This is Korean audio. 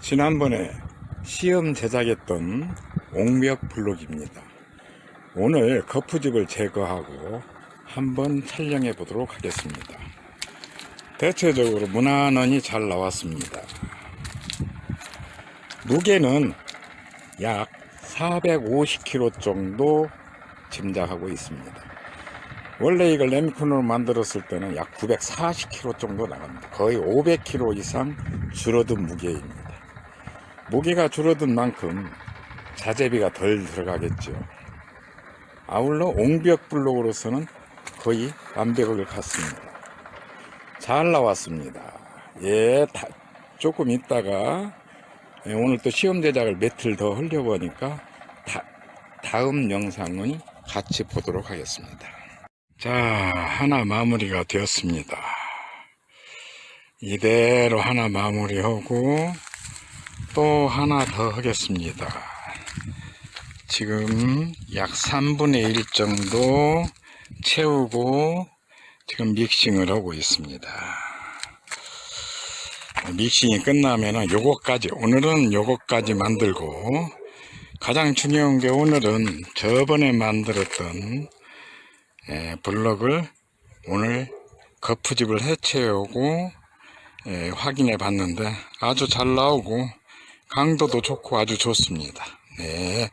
지난번에 시험 제작했던 옥벽 블록입니다. 오늘 거푸집을 제거하고 한번 촬영해 보도록 하겠습니다. 대체적으로 무난하니 잘 나왔습니다. 무게는 약 450kg 정도 짐작하고 있습니다. 원래 이걸 레미콘으로 만들었을 때는 약 940kg 정도 나갑니다. 거의 500kg 이상 줄어든 무게입니다. 무게가 줄어든 만큼 자재비가 덜 들어가겠죠. 아울러 옹벽 블록으로서는 거의 완벽을 갔습니다. 잘 나왔습니다. 예, 다- 조금 있다가 예, 오늘 또 시험 제작을 며칠 더 하려고 하니까 다, 다음 영상을 같이 보도록 하겠습니다. 자, 하나 마무리가 되었습니다. 이대로 하나 마무리하고 또 하나 더 하겠습니다. 지금 약 3분의 1 정도 채우고 지금 믹싱을 하고 있습니다. 믹싱이 끝나면은 요거까지 오늘은 요거까지 만들고 가장 중요한 게 오늘은 저번에 만들었던 예, 블럭을 오늘 거푸집을 해체하고 예, 확인해 봤는데 아주 잘 나오고 강도도 좋고 아주 좋습니다. 네,